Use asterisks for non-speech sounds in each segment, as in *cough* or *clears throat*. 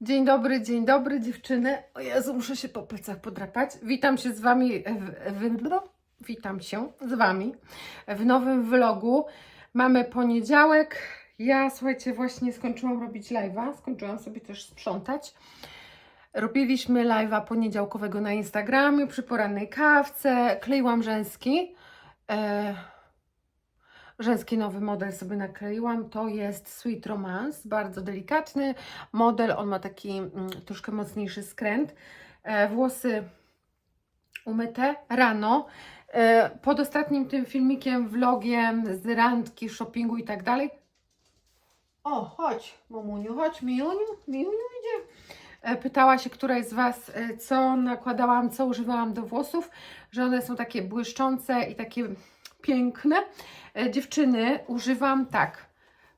Dzień dobry, dzień dobry dziewczyny. O Jezu, muszę się po plecach podrapać. Witam się z Wami, w, w, witam się z Wami w nowym vlogu. Mamy poniedziałek. Ja, słuchajcie, właśnie skończyłam robić live'a, skończyłam sobie też sprzątać. Robiliśmy live'a poniedziałkowego na Instagramie przy porannej kawce. Kleiłam rzęski. E, Rzęski nowy model sobie nakleiłam. To jest Sweet Romance, bardzo delikatny model. On ma taki mm, troszkę mocniejszy skręt. E, włosy umyte rano. E, pod ostatnim tym filmikiem, vlogiem z randki, shoppingu i tak dalej. O, chodź, mamuniu, chodź, Miuniu, Miuniu idzie. E, Pytała się któraś z Was, co nakładałam, co używałam do włosów, że one są takie błyszczące i takie piękne. E, Dziewczyny, używam tak,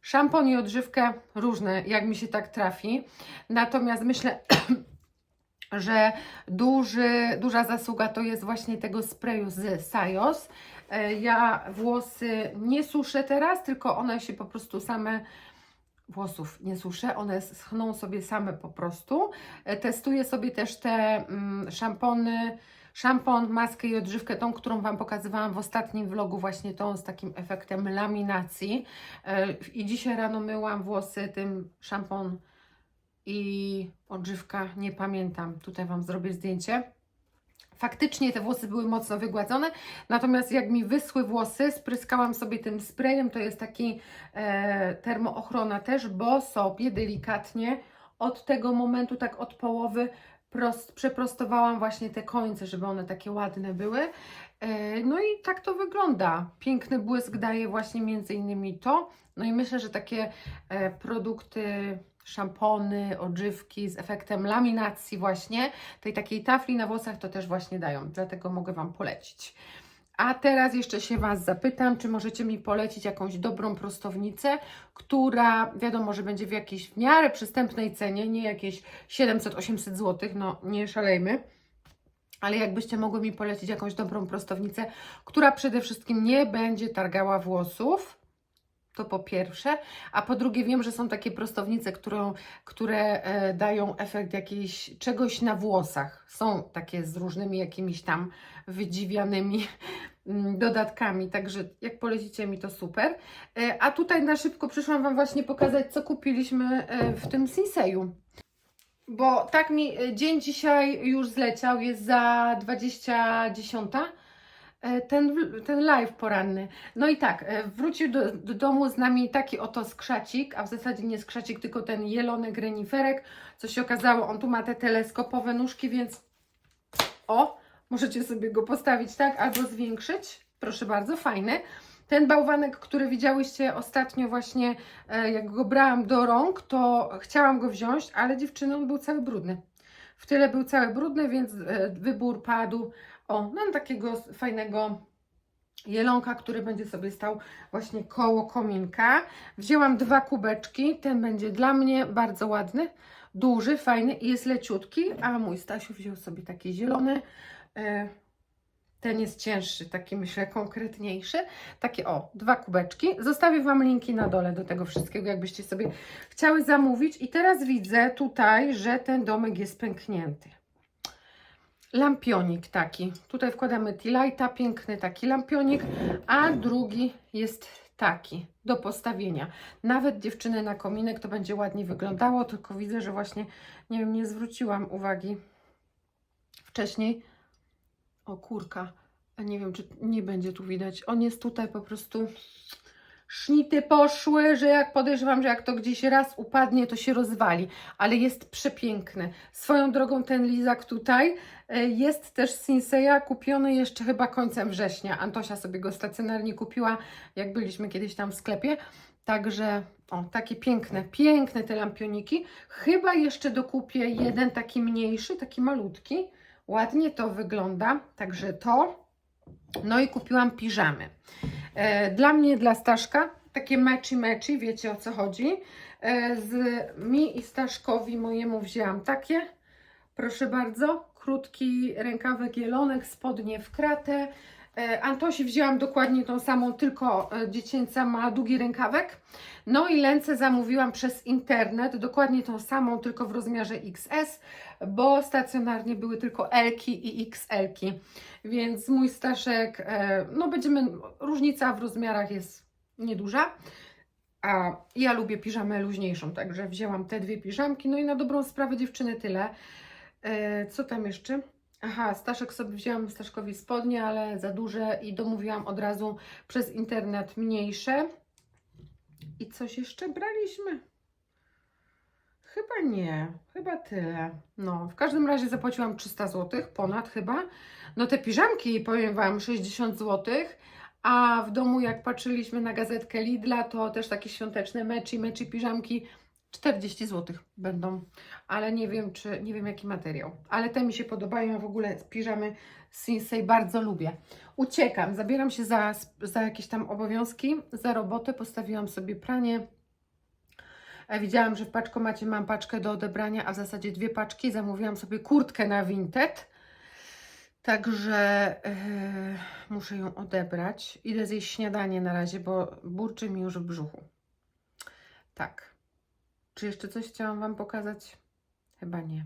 szampon i odżywkę różne, jak mi się tak trafi. Natomiast myślę, *clears throat* że duży, duża zasługa to jest właśnie tego sprayu z Sajos. E, Ja włosy nie suszę teraz, tylko one się po prostu same włosów nie suszę, one schną sobie same po prostu. E, Testuję sobie też te mm, szampony, szampon, maskę i odżywkę, tą, którą Wam pokazywałam w ostatnim vlogu, właśnie tą z takim efektem laminacji. E, I dzisiaj rano myłam włosy tym szampon i odżywka, nie pamiętam. Tutaj Wam zrobię zdjęcie. Faktycznie te włosy były mocno wygładzone, natomiast jak mi wyschły włosy, spryskałam sobie tym sprayem, to jest taki e, termoochrona też, bo sobie delikatnie od tego momentu, tak od połowy, prost, przeprostowałam właśnie te końce, żeby one takie ładne były. E, no i tak to wygląda. Piękny błysk daje właśnie między innymi to. No i myślę, że takie e, produkty, szampony, odżywki z efektem laminacji właśnie, tej takiej tafli na włosach to też właśnie dają, dlatego mogę Wam polecić. A teraz jeszcze się Was zapytam, czy możecie mi polecić jakąś dobrą prostownicę, która wiadomo, że będzie w jakiejś w miarę przystępnej cenie, nie jakieś 700-800 zł, no nie szalejmy. Ale jakbyście mogły mi polecić jakąś dobrą prostownicę, która przede wszystkim nie będzie targała włosów, to po pierwsze, a po drugie wiem, że są takie prostownice, którą, które e, dają efekt jakiejś czegoś na włosach. Są takie z różnymi jakimiś tam wydziwianymi mm, dodatkami, także jak polecicie mi to super. E, a tutaj na szybko przyszłam Wam właśnie pokazać, co kupiliśmy e, w tym Sinseju. Bo tak mi e, dzień dzisiaj już zleciał, jest za 20.10 e, ten, ten live poranny. No i tak, e, wrócił do, do domu z nami taki oto skrzacik, a w zasadzie nie skrzacik, tylko ten jelonek reniferek, co się okazało, on tu ma te teleskopowe nóżki, więc o, możecie sobie go postawić tak, albo zwiększyć, proszę bardzo, fajny. Ten bałwanek, który widziałyście ostatnio właśnie, e, jak go brałam do rąk, to chciałam go wziąć, ale dziewczyny, on był cały brudny. W tyle był cały brudny, więc e, wybór padł o, mam takiego fajnego jelonka, który będzie sobie stał właśnie koło kominka. Wzięłam dwa kubeczki, ten będzie dla mnie bardzo ładny, duży, fajny i jest leciutki, a mój Stasiu wziął sobie taki zielony. e, Ten jest cięższy, taki myślę konkretniejszy. Takie o, dwa kubeczki. Zostawię Wam linki na dole do tego wszystkiego, jakbyście sobie chciały zamówić. I teraz widzę tutaj, że ten domek jest pęknięty. Lampionik taki. Tutaj wkładamy T-Lighta, piękny taki lampionik, a drugi jest taki do postawienia. Nawet dziewczyny na kominek to będzie ładnie wyglądało, tylko widzę, że właśnie, nie wiem, nie zwróciłam uwagi wcześniej. O kurka, nie wiem, czy nie będzie tu widać. On jest tutaj po prostu sznity poszły, że jak podejrzewam, że jak to gdzieś raz upadnie, to się rozwali, ale jest przepiękny. Swoją drogą ten lizak tutaj e, jest też z Sinseya, kupiony jeszcze chyba końcem września. Antosia sobie go stacjonarnie kupiła, jak byliśmy kiedyś tam w sklepie. Także o, takie piękne, piękne te lampioniki. Chyba jeszcze dokupię jeden taki mniejszy, taki malutki. Ładnie to wygląda, także to. No i kupiłam piżamy. E, Dla mnie, dla Staszka, takie meczy meczy, wiecie o co chodzi. E, Z mi i Staszkowi mojemu wzięłam takie, proszę bardzo, krótki rękawek jelonek, spodnie w kratę, Antosi wzięłam dokładnie tą samą, tylko e, dziecięca ma długi rękawek. No i lęce zamówiłam przez internet, dokładnie tą samą, tylko w rozmiarze XS, bo stacjonarnie były tylko L-ki i XL-ki. Więc mój Staszek, e, no będziemy, różnica w rozmiarach jest nieduża. A ja lubię piżamę luźniejszą, także wzięłam te dwie piżamki. No i na dobrą sprawę dziewczyny tyle. E, co tam jeszcze? Aha, Staszek sobie wzięłam Staszkowi spodnie, ale za duże i domówiłam od razu przez internet mniejsze. I coś jeszcze braliśmy? Chyba nie, chyba tyle. No, w każdym razie zapłaciłam 300 zł, ponad chyba. No te piżamki, powiem Wam, 60 zł. A w domu, jak patrzyliśmy na gazetkę Lidla, to też takie świąteczne meczy, meczy piżamki 40 zł będą. Ale nie wiem, czy nie wiem jaki materiał. Ale te mi się podobają. Ja w ogóle piżamy Sinsei bardzo lubię. Uciekam, zabieram się za, za jakieś tam obowiązki, za robotę. Postawiłam sobie pranie. E, Widziałam, że w paczkomacie mam paczkę do odebrania, a w zasadzie dwie paczki. Zamówiłam sobie kurtkę na Vinted. Także e, muszę ją odebrać. Idę zjeść śniadanie na razie, bo burczy mi już w brzuchu. Tak. Czy jeszcze coś chciałam Wam pokazać? Chyba nie.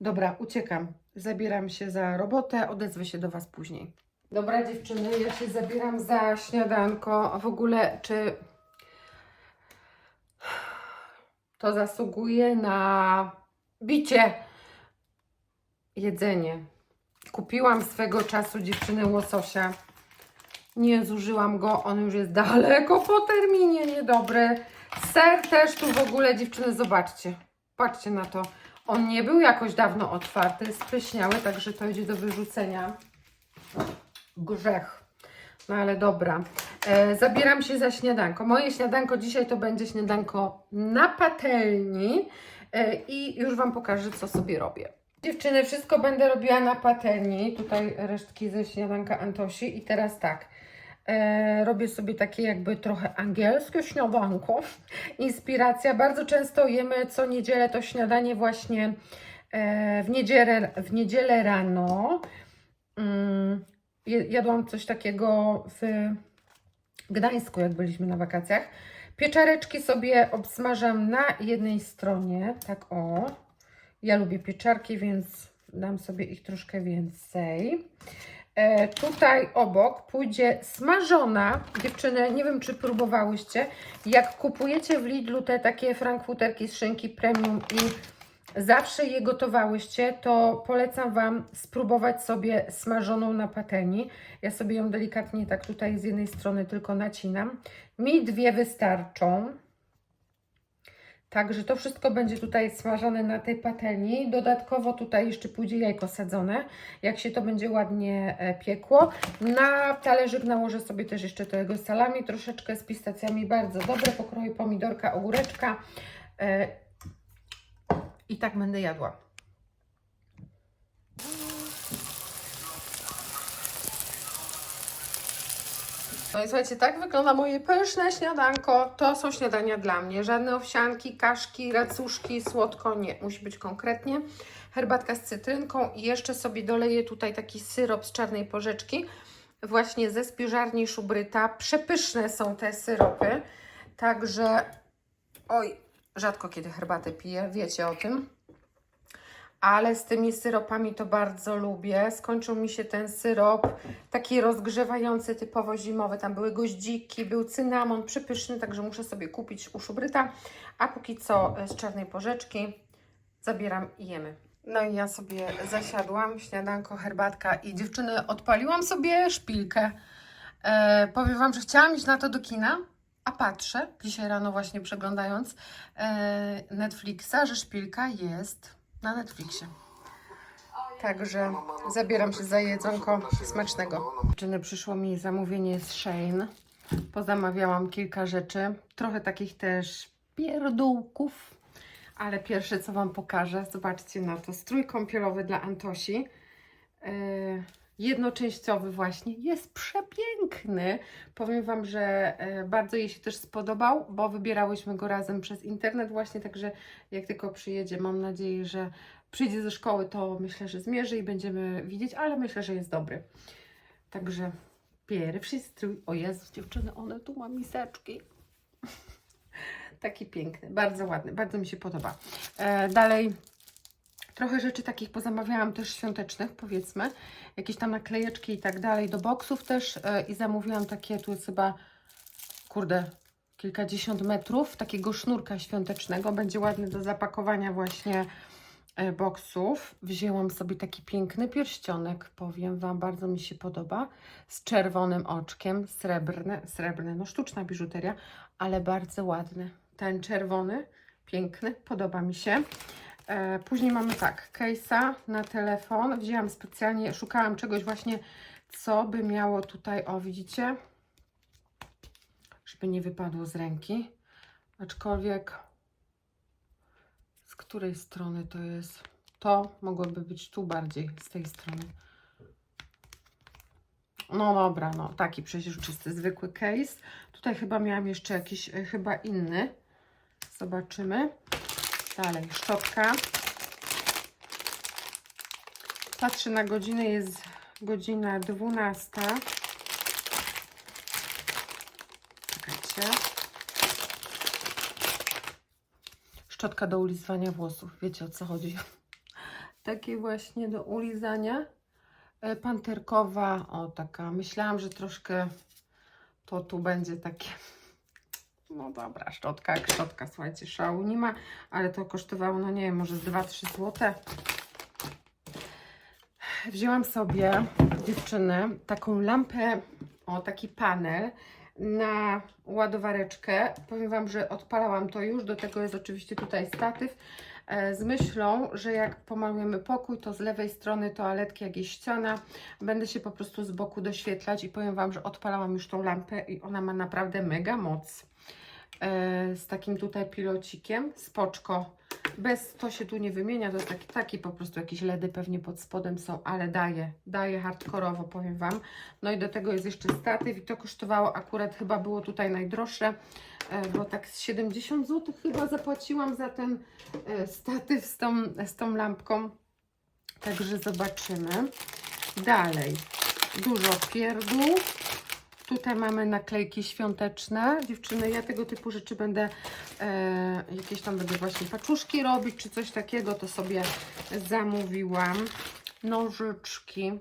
Dobra, uciekam. Zabieram się za robotę, odezwę się do Was później. Dobra dziewczyny, ja się zabieram za śniadanko. W ogóle, czy to zasługuje na bicie jedzenie. Kupiłam swego czasu dziewczyny łososia. Nie zużyłam go, on już jest daleko po terminie, niedobry. Ser też tu w ogóle, dziewczyny, zobaczcie. Patrzcie na to. On nie był jakoś dawno otwarty, spleśniały, także to idzie do wyrzucenia. Grzech. No ale dobra. E, zabieram się za śniadanko. Moje śniadanko dzisiaj to będzie śniadanko na patelni e, i już Wam pokażę, co sobie robię. Dziewczyny, wszystko będę robiła na patelni. Tutaj resztki ze śniadanka Antosi. I teraz tak. E, robię sobie takie jakby trochę angielskie śniadanko. *laughs* Inspiracja. Bardzo często jemy co niedzielę to śniadanie właśnie e, w, niedzielę, w niedzielę rano. Mm, jadłam coś takiego w Gdańsku, jak byliśmy na wakacjach. Pieczareczki sobie obsmażam na jednej stronie, tak o. Ja lubię pieczarki, więc dam sobie ich troszkę więcej. E, tutaj obok pójdzie smażona, dziewczyny, nie wiem czy próbowałyście, jak kupujecie w Lidlu te takie frankfurterki z szynki premium i zawsze je gotowałyście, to polecam Wam spróbować sobie smażoną na patelni. Ja sobie ją delikatnie tak tutaj z jednej strony tylko nacinam. Mi dwie wystarczą. Także to wszystko będzie tutaj smażone na tej patelni. Dodatkowo tutaj jeszcze pójdzie jajko sadzone, jak się to będzie ładnie e, piekło. Na talerzyk nałożę sobie też jeszcze tego salami, troszeczkę z pistacjami, bardzo dobre. Pokroję pomidorka, ogóreczka e, i tak będę jadła. No i słuchajcie, tak wygląda moje pyszne śniadanko. To są śniadania dla mnie. Żadne owsianki, kaszki, racuszki, słodko nie. Musi być konkretnie. Herbatka z cytrynką i jeszcze sobie doleję tutaj taki syrop z czarnej porzeczki. Właśnie ze spiżarni Szubryta. Przepyszne są te syropy. Także, oj, rzadko kiedy herbatę piję, wiecie o tym ale z tymi syropami to bardzo lubię. Skończył mi się ten syrop, taki rozgrzewający, typowo zimowy. Tam były goździki, był cynamon, przypyszny, także muszę sobie kupić u Szubryta. A póki co e, z czarnej porzeczki zabieram i jemy. No i ja sobie zasiadłam, śniadanko, herbatka i dziewczyny, odpaliłam sobie szpilkę. E, powiem Wam, że chciałam iść na to do kina, a patrzę, dzisiaj rano właśnie przeglądając e, Netflixa, że szpilka jest na Netflixie. Także zabieram się za jedzonko smacznego. Dziewczyny, przyszło mi zamówienie z Shane. Pozamawiałam kilka rzeczy, trochę takich też pierdółków, ale pierwsze co Wam pokażę, zobaczcie na to, strój kąpielowy dla Antosi. Yy, jednoczęściowy właśnie, jest przepiękny. Powiem Wam, że e, bardzo jej się też spodobał, bo wybierałyśmy go razem przez internet właśnie, także jak tylko przyjedzie, mam nadzieję, że przyjdzie ze szkoły, to myślę, że zmierzy i będziemy widzieć, ale myślę, że jest dobry. Także Pierwszy strój. O Jezu, dziewczyny, one tu ma miseczki. *laughs* Taki piękny, bardzo ładny, bardzo mi się podoba. E, dalej trochę rzeczy takich pozamawiałam też świątecznych, powiedzmy. Jakieś tam naklejeczki i tak dalej do boksów też e, i zamówiłam takie, tu jest chyba, kurde, kilkadziesiąt metrów takiego sznurka świątecznego. Będzie ładny do zapakowania właśnie e, boksów. Wzięłam sobie taki piękny pierścionek, powiem Wam, bardzo mi się podoba, z czerwonym oczkiem, srebrny, srebrny, no sztuczna biżuteria, ale bardzo ładny. Ten czerwony, piękny, podoba mi się. E, później mamy tak, case'a na telefon. Wzięłam specjalnie, szukałam czegoś właśnie, co by miało tutaj, o widzicie, żeby nie wypadło z ręki. Aczkolwiek z której strony to jest? To mogłoby być tu bardziej, z tej strony. No dobra, no taki przeźroczysty, zwykły case. Tutaj chyba miałam jeszcze jakiś, e, chyba inny. Zobaczymy. Dalej, szczotka. Patrzę na godzinę, jest godzina 12. Czekajcie. Szczotka do ulizywania włosów. Wiecie o co chodzi? *laughs* Takie właśnie do ulizania. E, Panterkowa, o taka. Myślałam, że troszkę to tu będzie takie. No dobra, szczotka jak szczotka, słuchajcie, szału nie ma, ale to kosztowało, no nie wiem, może z 2-3 złote. Wzięłam sobie, dziewczyny, taką lampę, o taki panel na ładowareczkę. Powiem Wam, że odpalałam to już, do tego jest oczywiście tutaj statyw, e, z myślą, że jak pomalujemy pokój, to z lewej strony toaletki, jak jest ściana, będę się po prostu z boku doświetlać i powiem Wam, że odpalałam już tą lampę i ona ma naprawdę mega moc. E, z takim tutaj pilocikiem, spoczko. Bez to się tu nie wymienia, to jest taki, taki po prostu jakieś LEDy pewnie pod spodem są, ale daje, daje hardkorowo, powiem Wam. No i do tego jest jeszcze statyw i to kosztowało akurat, chyba było tutaj najdroższe, e, bo tak z 70 zł chyba zapłaciłam za ten e, statyw z tą, z tą lampką. Także zobaczymy. Dalej, dużo pierdół. Tutaj mamy naklejki świąteczne. Dziewczyny, ja tego typu rzeczy będę, e, jakieś tam będę właśnie paczuszki robić, czy coś takiego, to sobie zamówiłam. Nożyczki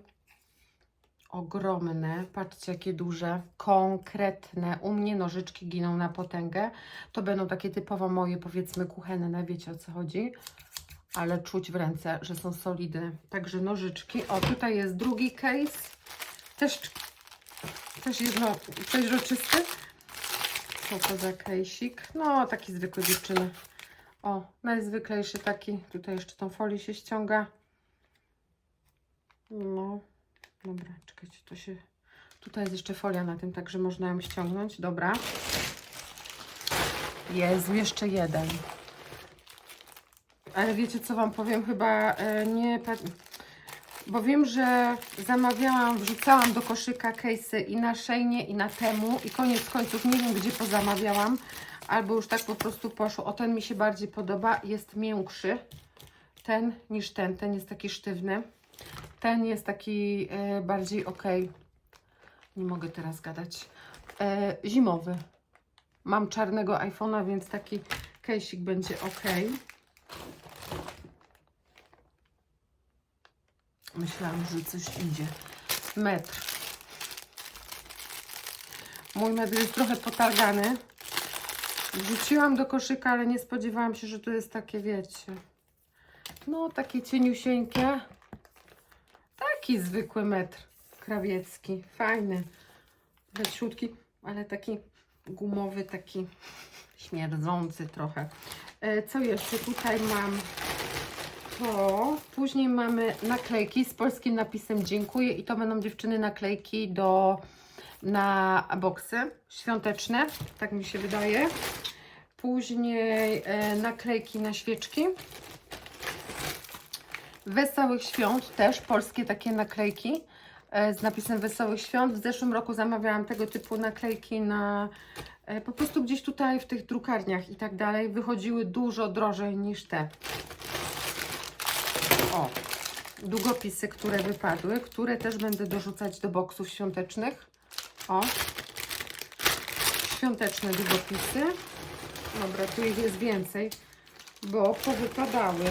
ogromne, patrzcie jakie duże, konkretne. U mnie nożyczki giną na potęgę. To będą takie typowo moje, powiedzmy, kuchenne, wiecie o co chodzi. Ale czuć w ręce, że są solidne. Także nożyczki. O, tutaj jest drugi case. Też też jedno przeźroczysty. Co to za kejsik? No, taki zwykły dziewczyny. O, najzwyklejszy taki. Tutaj jeszcze tą folię się ściąga. No, dobra, czekajcie, to się... Tutaj jest jeszcze folia na tym, także można ją ściągnąć. Dobra. Jest jeszcze jeden. Ale wiecie, co Wam powiem? Chyba e, nie... bo wiem, że zamawiałam, wrzucałam do koszyka case'y i na Szejnie, i na Temu i koniec końców nie wiem, gdzie pozamawiałam, albo już tak po prostu poszło. O, ten mi się bardziej podoba, jest miększy ten niż ten. Ten jest taki sztywny. Ten jest taki e, bardziej ok. Nie mogę teraz gadać. E, zimowy. Mam czarnego iPhone'a, więc taki case'ik będzie ok. Myślałam, że coś idzie. Metr. Mój metr jest trochę potargany. Wrzuciłam do koszyka, ale nie spodziewałam się, że to jest takie, wiecie. No, takie cieniusieńkie. Taki zwykły metr krawiecki. Fajny. Leciutki, ale taki gumowy, taki śmierdzący trochę. E, Co jeszcze? Tutaj mam to później mamy naklejki z polskim napisem dziękuję i to będą dziewczyny naklejki do na boksy świąteczne, tak mi się wydaje. Później e, naklejki na świeczki. Wesołych Świąt też polskie takie naklejki e, z napisem Wesołych Świąt. W zeszłym roku zamawiałam tego typu naklejki na e, po prostu gdzieś tutaj w tych drukarniach i tak dalej. Wychodziły dużo drożej niż te. O, długopisy, które wypadły, które też będę dorzucać do boksów świątecznych. O, świąteczne długopisy. Dobra, tu ich jest więcej, bo powypadały.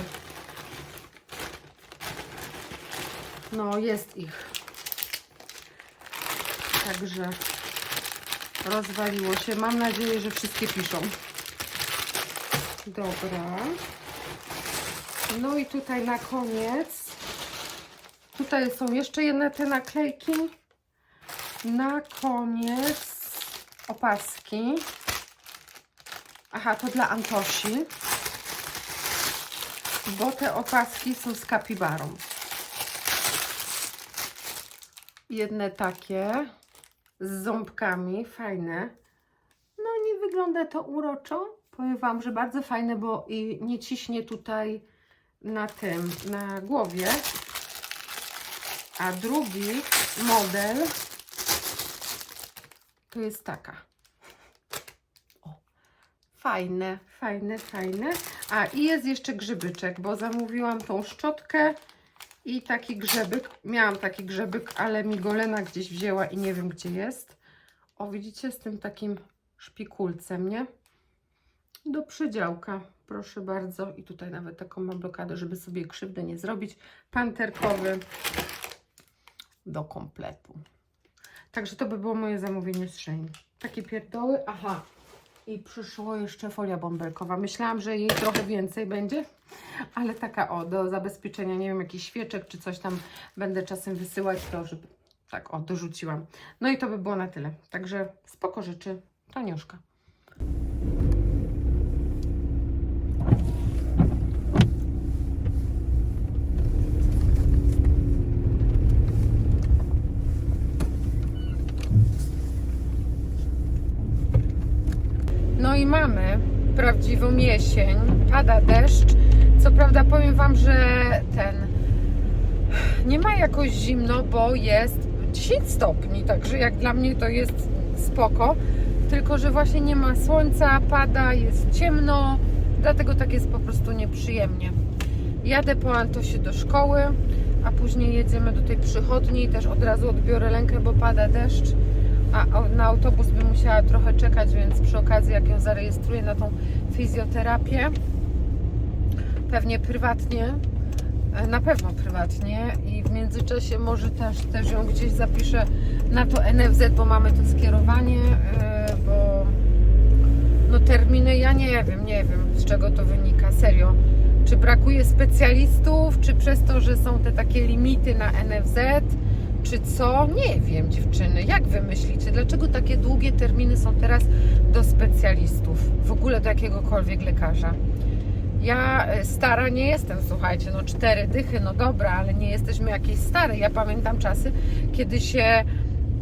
No, jest ich. Także rozwaliło się. Mam nadzieję, że wszystkie piszą. Dobra. No i tutaj na koniec. Tutaj są jeszcze jedne te naklejki. Na koniec opaski. Aha, to dla Antosi. Bo te opaski są z kapibarą. Jedne takie z ząbkami, fajne. No nie wygląda to uroczo. Powiem Wam, że bardzo fajne, bo i nie ciśnie tutaj na tym, na głowie. A drugi model to jest taka. O, fajne, fajne, fajne. A i jest jeszcze grzybyczek, bo zamówiłam tą szczotkę i taki grzebyk. Miałam taki grzebyk, ale mi golena gdzieś wzięła i nie wiem gdzie jest. O, widzicie, z tym takim szpikulcem, nie? Do przydziałka, proszę bardzo. I tutaj nawet taką mam blokadę, żeby sobie krzywdy nie zrobić. Panterkowy do kompletu. Także to by było moje zamówienie z Shein. Takie pierdoły. Aha. I przyszło jeszcze folia bąbelkowa. Myślałam, że jej trochę więcej będzie, ale taka o, do zabezpieczenia, nie wiem, jakiś świeczek czy coś tam będę czasem wysyłać, to żeby tak o, dorzuciłam. No i to by było na tyle. Także spoko rzeczy. Taniuszka. No i mamy prawdziwą jesień. Pada deszcz. Co prawda powiem Wam, że ten nie ma jakoś zimno, bo jest 10 stopni, także jak dla mnie to jest spoko. Tylko, że właśnie nie ma słońca, pada, jest ciemno, dlatego tak jest po prostu nieprzyjemnie. Jadę po Antosie do szkoły, a później jedziemy do tej przychodni i też od razu odbiorę rękę, bo pada deszcz a na autobus bym musiała trochę czekać, więc przy okazji jak ją zarejestruję na tą fizjoterapię, pewnie prywatnie, e, na pewno prywatnie i w międzyczasie może też, też ją gdzieś zapiszę na to NFZ, bo mamy to skierowanie, e, bo no terminy ja nie wiem, nie wiem z czego to wynika, serio. Czy brakuje specjalistów, czy przez to, że są te takie limity na NFZ, czy co? Nie wiem, dziewczyny. Jak wy myślicie? Dlaczego takie długie terminy są teraz do specjalistów? W ogóle do jakiegokolwiek lekarza? Ja e, stara nie jestem, słuchajcie, no cztery dychy, no dobra, ale nie jesteśmy jakieś stare. Ja pamiętam czasy, kiedy się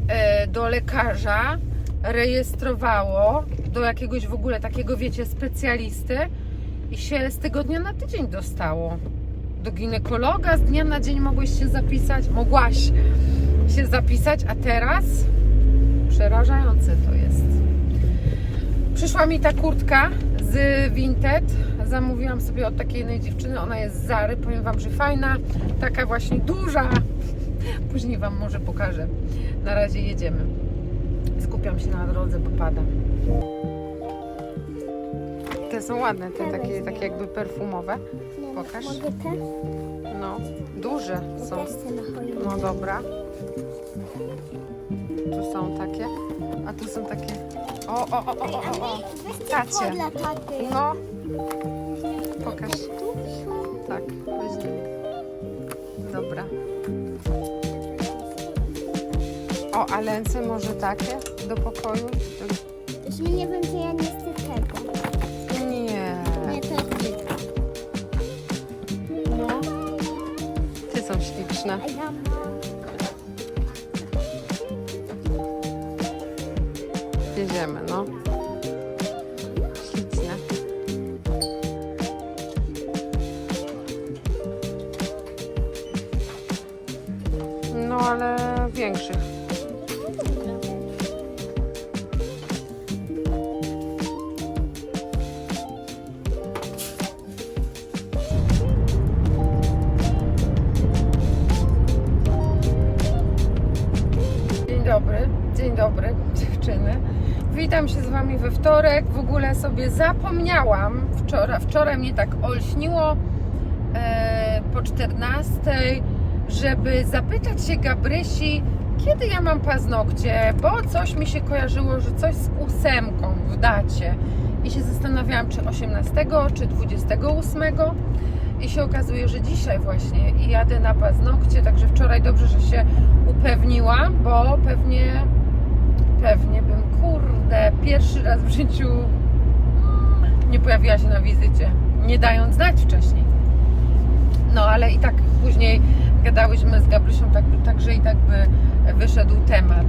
e, do lekarza rejestrowało, do jakiegoś w ogóle takiego, wiecie, specjalisty i się z tygodnia na tydzień dostało. Do ginekologa z dnia na dzień mogłeś się zapisać, mogłaś się zapisać, a teraz przerażające to jest. Przyszła mi ta kurtka z Vinted. Zamówiłam sobie od takiej jednej dziewczyny. Ona jest z Zary. Powiem Wam, że fajna. Taka właśnie duża. *laughs* Później Wam może pokażę. Na razie jedziemy. Skupiam się na drodze, bo pada. Te są ładne, te takie, takie jakby perfumowe. Pokaż. Mogę te? No, duże są. Też chcę na choinkę. No dobra. Tu są takie, a tu są takie. O, o, o, o, o, o. Weźcie Tacie. to dla taty. No, pokaż. Tu. Tak, weźmy. Dobra. O, a lęce może takie do pokoju? Już nie wiem, że ja nie chcę tego. Mam. Jedziemy, no. No, ale większych. Dzień dobry, dzień dobry, *laughs* dziewczyny. Witam się z Wami we wtorek. W ogóle sobie zapomniałam, wczoraj, wczoraj mnie tak olśniło e, po 14, żeby zapytać się Gabrysi, kiedy ja mam paznokcie, bo coś mi się kojarzyło, że coś z ósemką w dacie. I się zastanawiałam, czy 18, czy 28. I się okazuje, że dzisiaj właśnie jadę na paznokcie, także wczoraj dobrze, że się upewniłam, bo pewnie, pewnie bym, kurde, pierwszy raz w życiu nie pojawiła się na wizycie, nie dając znać wcześniej. No, ale i tak później gadałyśmy z Gabrysią, tak, także i tak by wyszedł temat.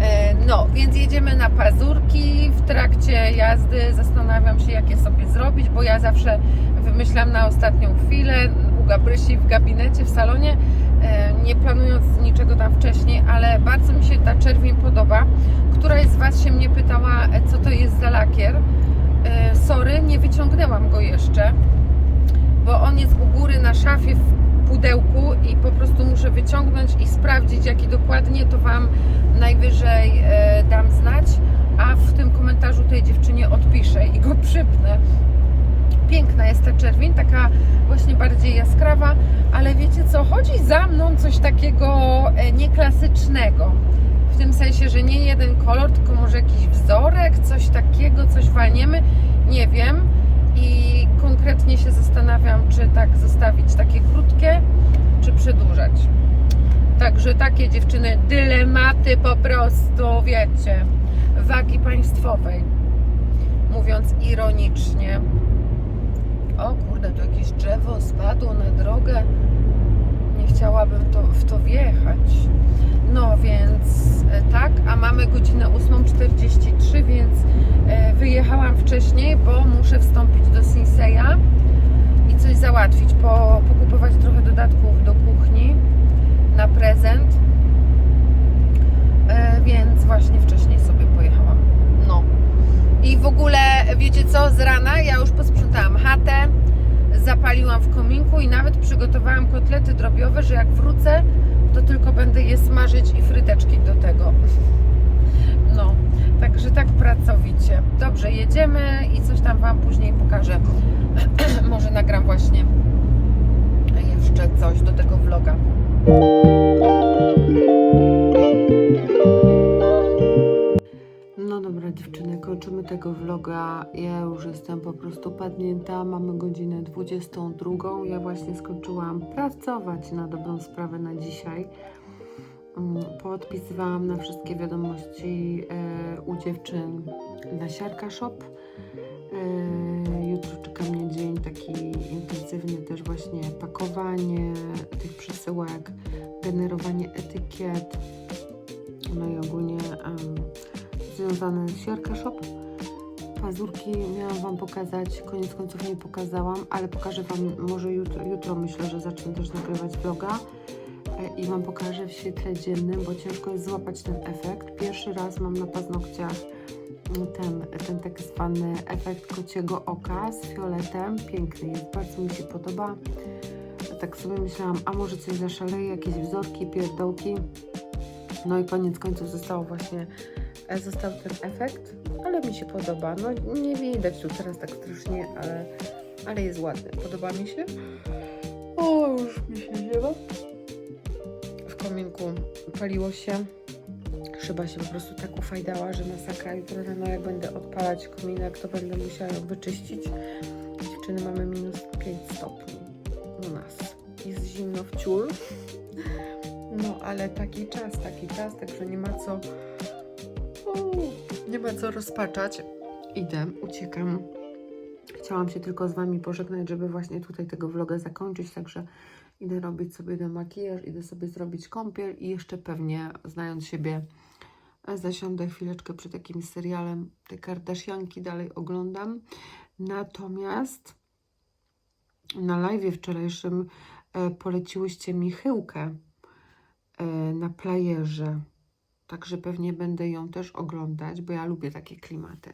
E, No, więc jedziemy na pazurki. W trakcie jazdy zastanawiam się, jakie sobie zrobić, bo ja zawsze wymyślam na ostatnią chwilę u Gabrysi w gabinecie, w salonie, nie planując niczego tam wcześniej, ale bardzo mi się ta czerwień podoba. Któraś z Was się mnie pytała, e, co to jest za lakier. E, Sorry, nie wyciągnęłam go jeszcze, bo on jest u góry na szafie w pudełku i po prostu muszę wyciągnąć i sprawdzić, jaki dokładnie, to Wam najwyżej e, dam znać, a w tym komentarzu tej dziewczynie odpiszę i go przypnę. Piękna jest ta czerwień, taka właśnie bardziej jaskrawa, ale wiecie co, chodzi za mną coś takiego e, nieklasycznego. W tym sensie, że nie jeden kolor, tylko może jakiś wzorek, coś takiego, coś walniemy, nie wiem. I konkretnie się zastanawiam, czy tak zostawić takie krótkie, czy przedłużać. Także takie dziewczyny, dylematy po prostu, wiecie, wagi państwowej. Mówiąc ironicznie. O kurde, tu jakieś drzewo spadło na drogę. Nie chciałabym to, w to wjechać. No więc e, tak, a mamy godzinę 8.43, więc e, wyjechałam wcześniej, bo muszę wstąpić do Sinseya i coś załatwić, po, pokupować trochę dodatków do kuchni na prezent. E, więc właśnie wcześniej sobie. I w ogóle, wiecie co, z rana ja już posprzątałam chatę, zapaliłam w kominku i nawet przygotowałam kotlety drobiowe, że jak wrócę, to tylko będę je smażyć i fryteczki do tego. *laughs* No, także tak pracowicie. Dobrze, jedziemy i coś tam Wam później pokażę. *clears throat* Może nagram właśnie jeszcze coś do tego vloga. Tego vloga. Ja już jestem po prostu padnięta. Mamy godzinę 22. Ja właśnie skończyłam pracować na dobrą sprawę na dzisiaj. Mm, Poodpisywałam na wszystkie wiadomości e, u dziewczyn na Siarka Shop. E, jutro czeka mnie dzień taki intensywny, też właśnie pakowanie tych przesyłek, generowanie etykiet, no i ogólnie związane z Siarka Shop. Pazurki miałam Wam pokazać, koniec końców nie pokazałam, ale pokażę Wam może jutro, jutro myślę, że zacznę też nagrywać vloga e, i Wam pokażę w świetle dziennym, bo ciężko jest złapać ten efekt. Pierwszy raz mam na paznokciach mm, ten, ten tak zwany efekt kociego oka z fioletem. Piękny jest, bardzo mi się podoba. Tak sobie myślałam, a może coś zaszaleje, jakieś wzorki, pierdołki. No i koniec końców zostało właśnie, został ten efekt, ale mi się podoba. No nie widać tu teraz tak strasznie, ale, ale jest ładny. Podoba mi się. O, już mi się ziewa. W kominku paliło się. Szyba się po prostu tak ufajdała, że masakra. Jutro rano jak będę odpalać kominek, to będę musiała ją wyczyścić. Dziewczyny, mamy minus 5 stopni u nas. Jest zimno w ciul. No, ale taki czas, taki czas, także nie ma co. Nie ma co rozpaczać. Idę, uciekam. Chciałam się tylko z Wami pożegnać, żeby właśnie tutaj tego vloga zakończyć, także idę robić sobie ten makijaż, idę sobie zrobić kąpiel i jeszcze pewnie, znając siebie, zasiądę chwileczkę przed jakimś serialem. Te Kardashianki dalej oglądam. Natomiast na live wczorajszym e, poleciłyście mi chyłkę e, na playerze. Także pewnie będę ją też oglądać, bo ja lubię takie klimaty.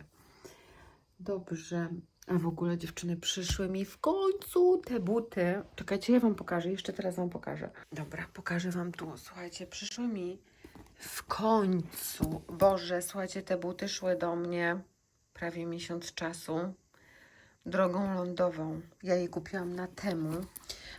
Dobrze. A w ogóle dziewczyny przyszły mi w końcu te buty. Czekajcie, ja wam pokażę. Jeszcze teraz wam pokażę. Dobra, pokażę wam tu. Słuchajcie, przyszły mi W końcu, Boże, słuchajcie, te buty szły do mnie prawie miesiąc czasu drogą lądową. Ja je kupiłam na temu.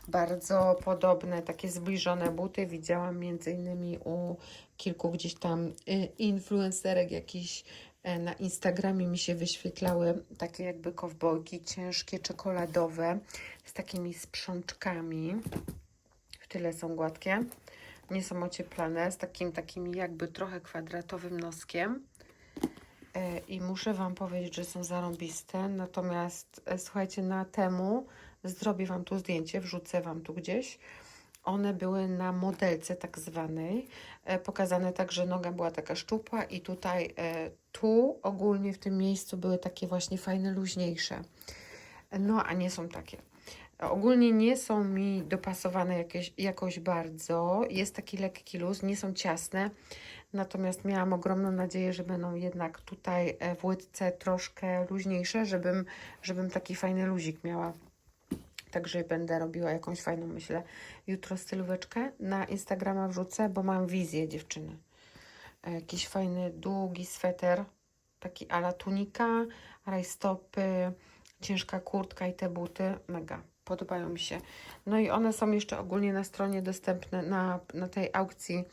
Bardzo podobne, takie zbliżone buty widziałam między innymi u kilku gdzieś tam y, influencerek jakichś e, na Instagramie mi się wyświetlały takie jakby kowbojki ciężkie, czekoladowe z takimi sprzączkami. W tyle są gładkie. Nie są ocieplane, z takim takim jakby trochę kwadratowym noskiem. E, I muszę Wam powiedzieć, że są zarąbiste. Natomiast e, słuchajcie, na temu zrobię Wam tu zdjęcie, wrzucę Wam tu gdzieś. One były na modelce tak zwanej, e, pokazane tak, że noga była taka szczupła i tutaj e, tu ogólnie w tym miejscu były takie właśnie fajne, luźniejsze. No, a nie są takie. Ogólnie nie są mi dopasowane jakieś, jakoś bardzo. Jest taki lekki luz, nie są ciasne. Natomiast miałam ogromną nadzieję, że będą jednak tutaj e, w łydce troszkę luźniejsze, żebym, żebym taki fajny luzik miała. Także będę robiła jakąś fajną, myślę, jutro stylóweczkę. Na Instagrama wrzucę, bo mam wizję dziewczyny. E, Jakiś fajny, długi sweter, taki ala tunika, rajstopy, ciężka kurtka i te buty. Mega, podobają mi się. No i one są jeszcze ogólnie na stronie dostępne, na, na tej aukcji e,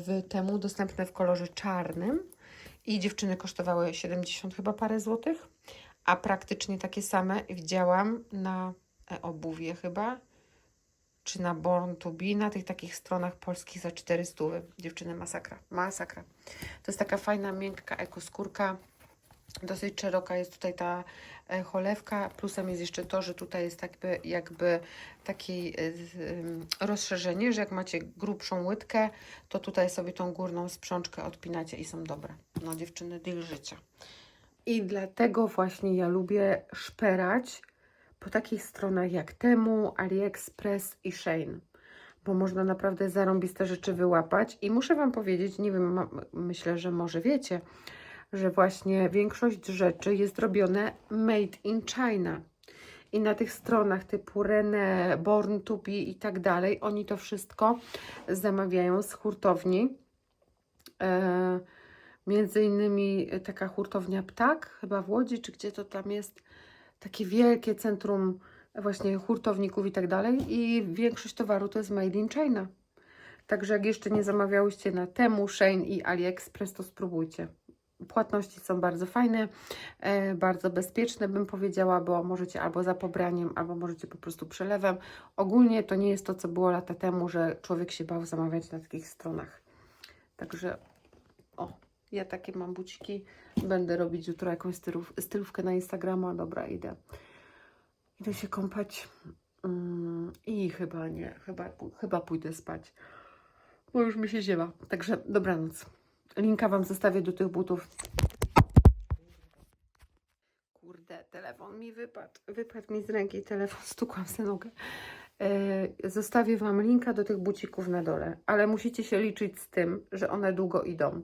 w temu, dostępne w kolorze czarnym. I dziewczyny kosztowały 70 chyba parę złotych, a praktycznie takie same widziałam na obuwie chyba, czy na Born to Be, na tych takich stronach polskich za 400. Dziewczyny, masakra, masakra. To jest taka fajna, miękka ekoskórka, dosyć szeroka jest tutaj ta e, cholewka. Plusem jest jeszcze to, że tutaj jest jakby, jakby takie e, rozszerzenie, że jak macie grubszą łydkę, to tutaj sobie tą górną sprzączkę odpinacie i są dobre. No dziewczyny, deal życia. I dlatego właśnie ja lubię szperać po takich stronach jak Temu, AliExpress i Shein, bo można naprawdę zarąbiste rzeczy wyłapać. I muszę Wam powiedzieć, nie wiem, myślę, że może wiecie, że właśnie większość rzeczy jest robione made in China. I na tych stronach typu René, Born to Be i tak dalej, oni to wszystko zamawiają z hurtowni. E, między innymi taka hurtownia Ptak, chyba w Łodzi, czy gdzie to tam jest, takie wielkie centrum właśnie hurtowników i tak dalej. I większość towaru to jest made in China. Także jak jeszcze nie zamawiałyście na Temu, Shein i AliExpress, to spróbujcie. Płatności są bardzo fajne, e, bardzo bezpieczne, bym powiedziała, bo możecie albo za pobraniem, albo możecie po prostu przelewem. Ogólnie to nie jest to, co było lata temu, że człowiek się bał zamawiać na takich stronach. Także o, ja takie mam buciki. Będę robić jutro jakąś stylów, stylówkę na Instagrama. Dobra, idę. Idę się kąpać. Mm, I chyba nie, chyba, chyba pójdę spać. Bo już mi się ziewa. Także dobranoc. Linka Wam zostawię do tych butów. Kurde, telefon mi wypadł. Wypadł mi z ręki telefon, stukłam sobie nogę. E, zostawię Wam linka do tych bucików na dole, ale musicie się liczyć z tym, że one długo idą.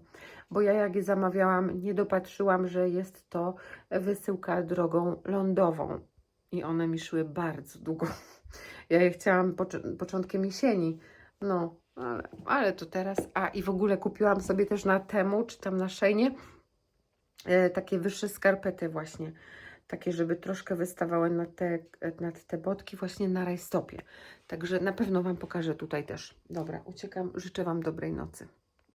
Bo ja jak je zamawiałam, nie dopatrzyłam, że jest to wysyłka drogą lądową. I one mi szły bardzo długo. *laughs* Ja je chciałam pocz- początkiem jesieni. No, ale, ale to teraz. A i w ogóle kupiłam sobie też na temu, czy tam na szejnie, e, takie wyższe skarpety właśnie. Takie, żeby troszkę wystawały nad te, nad te botki właśnie na rajstopie. Także na pewno Wam pokażę tutaj też. Dobra, uciekam. Życzę Wam dobrej nocy.